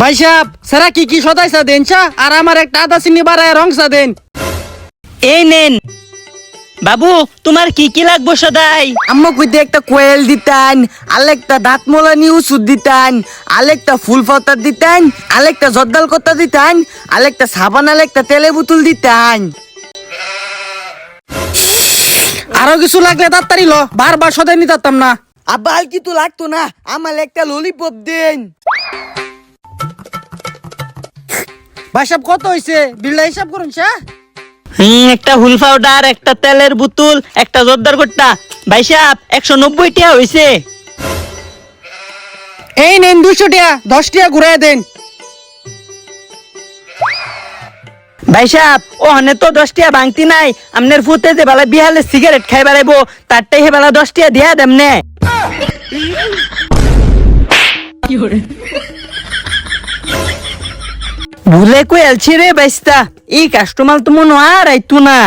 ভাই সাহেব সারা কি কি সদাইছা দেন চা? আর আমার একটা আদা চিনি বাড়ায় রংসা দেন। এই নেন। বাবু তোমার কি কি লাগবো সদাই? আম্মা কইতে একটা কোয়েল দিতেন আলেকটা দাঁত মোলানি ওষুধ দিতেন আলেকটা ফুল পাতা দিতেন আলেকটা জর্দাল কত্তা দিতেন আলেকটা সাবান আলেকটা তেলে বোতল দিতেন। আরও কিছু লাগলে তাড়াতাড়ি ল বারবার সদাই নিতে পারতাম না। আব্বা আর কি তো লাগতো না। আমার একটা ললিপপ দেন। ভাই সাহেব কত হইছে? বিলটা হিসাব করুন চা হুম একটা হুল পাউডার একটা তেলের বোতল একটা জর্দার গোট্টা। ভাই সাহেব একশো নব্বই টাকা হয়েছে এই নেন দুশো টাকা দশ টাকা ঘুরাই দেন। ভাই সাহেব ও হনে তো দশ টাকা ভাঙতি নাই। আপনার ফুতে যে বেলা বিহালে সিগারেট খাই বেড়াইবো তারটাই হে বেলা দশ টাকা দিয়া দেম নে ভুলে কই আলছি রে বাইস্তা। এই কাস্টমার তো মনে আর আইতো না।